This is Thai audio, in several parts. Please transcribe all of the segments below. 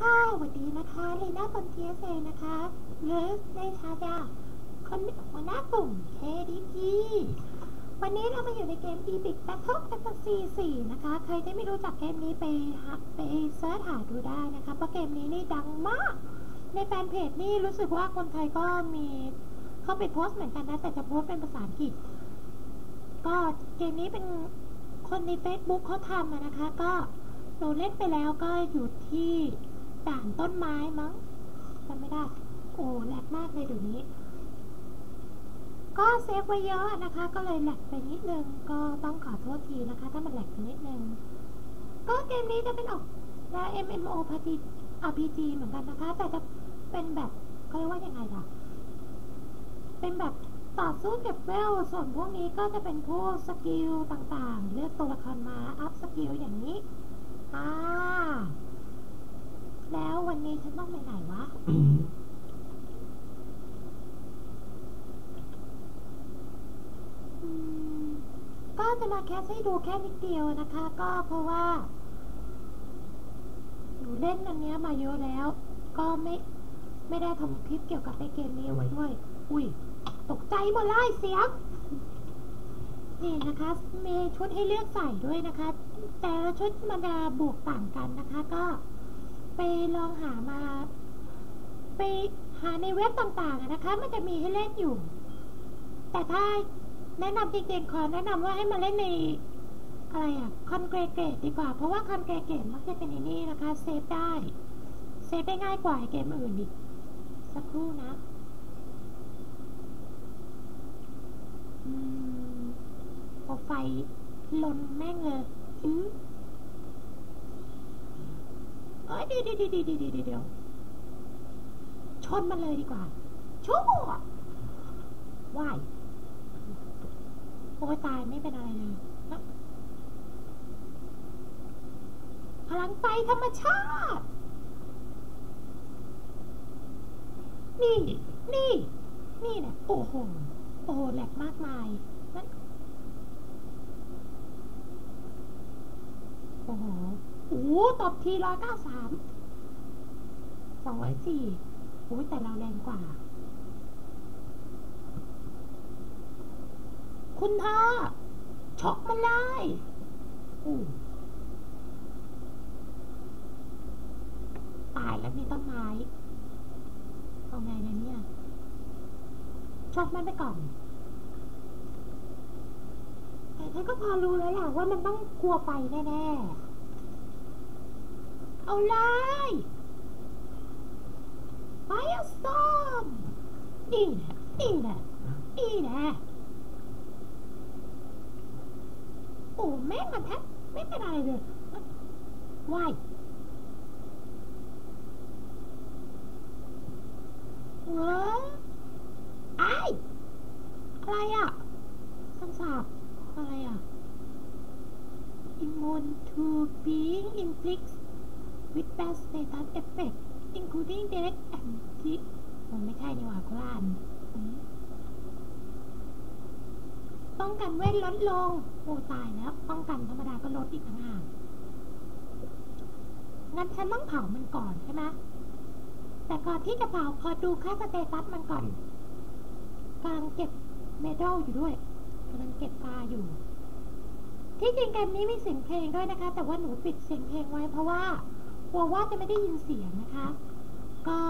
ค่ะสวัสดีนะคะลีน่าบนเทียเซนะคะหรือในชาดาคนหัวหน้ากลุ่ม KDP วันนี้เรามาอยู่ในเกม Epic Battle Fantasy 4นะคะ ใครที่ไม่รู้จักเกมนี้ไปหาไปเสิร์ชหาดูได้นะคะ เพราะเกมนี้นี่ดังมาก ในแฟนเพจนี่รู้สึกว่าคนไทยก็มีเข้าไปโพสต์เหมือนกันนะ แต่จะโพสต์เป็นภาษาอังกฤษ ก็เกมนี้เป็นคนใน Facebook เขาทำนะคะ ก็หนูเล่นไปแล้วก็อยู่ที่ ด่านต้นไม้มั้งจำไม่ได้ โอ้แหลกมากเลยเดี๋ยวนี้ ก็เซฟไว้เยอะนะคะ ก็เลยแหลกไปนิดนึง ก็ต้องขอโทษทีนะคะ ถ้ามันแหลกไปนิดนึง ก็เกมนี้จะเป็นออกและ MMO RPG เหมือนกันนะคะ แต่จะเป็นแบบเขาเรียกว่ายังไงล่ะ เป็นแบบต่อสู้เก็บเวล ส่วนพวกนี้ก็จะเป็นพวกสกิลต่างๆ เลือกตัวละครมา อัพสกิลอย่างนี้ อ่า แล้ววันนี้ฉันต้องไปไหนวะ ก็จะมาแคสให้ดูแค่นิดเดียวนะคะ ก็เพราะว่าหนูเล่นอันเนี้ยมาเยอะแล้ว ก็ไม่ไม่ได้ทำคลิปเกี่ยวกับในเกมนี้ไว้ด้วย อุ้ย ตกใจหมดเลยเสียงนี่นะคะ มีชุดให้เลือกใส่ด้วยนะคะ แต่ละชุดมันจะบวกต่างกันนะคะก็ ไปลองหามา ไปหาในเว็บต่างๆนะคะ มันจะมีให้เล่นอยู่ แต่ถ้าแนะนำจริงๆขอแนะนำว่าให้มาเล่นในอะไรอะคอนเกรเกตดีกว่า เพราะว่าคอนเกรเกตมักจะเป็นในนี้นะคะเซฟได้ เซฟได้ง่ายกว่าเกมอื่นอีก สักครู่นะอืมเอไฟลนแม่งเลยอื้อ เอ้ยเดี๋ยวเดี๋ยวเดี๋ยวเดี๋ยวเดี๋ยวชนมันเลยดีกว่าชั่วว่ายโอ้ตายไม่เป็นอะไรเลยนะพลังไฟธรรมชาติ นี่ นี่ นี่เนี่ยโอ้โห โอ้โหแหลกมากมายนั่นโอ้โห โอ้โหตบทีร้อยเก้าสามสองร้อยสี่โอ้ยแต่เราแรงกว่า คุณท่าช็อกมันเลยตายแล้วมีต้นไม้เอาไงนะเนี่ยช็อกมันไปก่อนแต่ฉันก็พอรู้แล้วแหละว่ามันต้องกลัวไฟแน่ๆ เอาเลยไฟสตอมนี่แหละนี่แหละนี่แหละโอ้แม่งมันแทบไม่เป็นไรเลยว่ายเว้ยไอ้อะไรอะคำสาปอะไรอะ immune to being inflicted with bad status effect including direct anti มันไม่ใช่นี่หว่ากุลานป้องกันเวทลดลง โอ้ตายแล้ว ป้องกันธรรมดาก็ลดอีกต่างหากงั้นฉันต้องเผามันก่อนใช่ไหมแต่ก่อนที่จะเผาขอดูค่าสเตตัสมันก่อนกำลังเก็บเมดัลอยู่ด้วยกำลังเก็บปลาอยู่ ที่จริงเกมนี้มีเสียงเพลงด้วยนะคะ แต่ว่าหนูปิดเสียงเพลงไว้เพราะว่า กลัวว่าจะไม่ได้ยินเสียงนะคะ ก็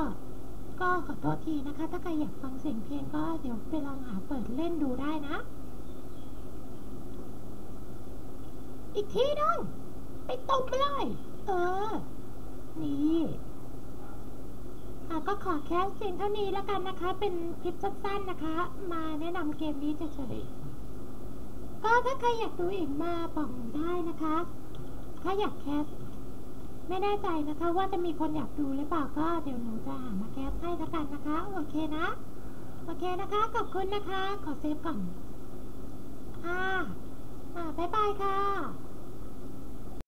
ก็ขอโทษทีนะคะ ถ้าใครอยากฟังเสียงเพลงก็เดี๋ยวไปลองหาเปิดเล่นดูได้นะ อีกทีนึงไปตบไปเลย เออ นี่อะก็ขอแค่เพียงเท่านี้แล้วกันนะคะ เป็นคลิปสั้นๆนะคะ มาแนะนำเกมนี้เฉยๆก็ถ้าใครอยากดูอีกมาบอกได้นะคะ ถ้าอยากแคส ไม่แน่ใจนะคะว่าจะมีคนอยากดูหรือเปล่าก็เดี๋ยวหนูจะหามาแคสให้ละกันนะคะ โอเคนะ โอเคนะคะ ขอบคุณนะคะ ขอเซฟก่อน ค่ะอ่าบ๊ายบายค่ะ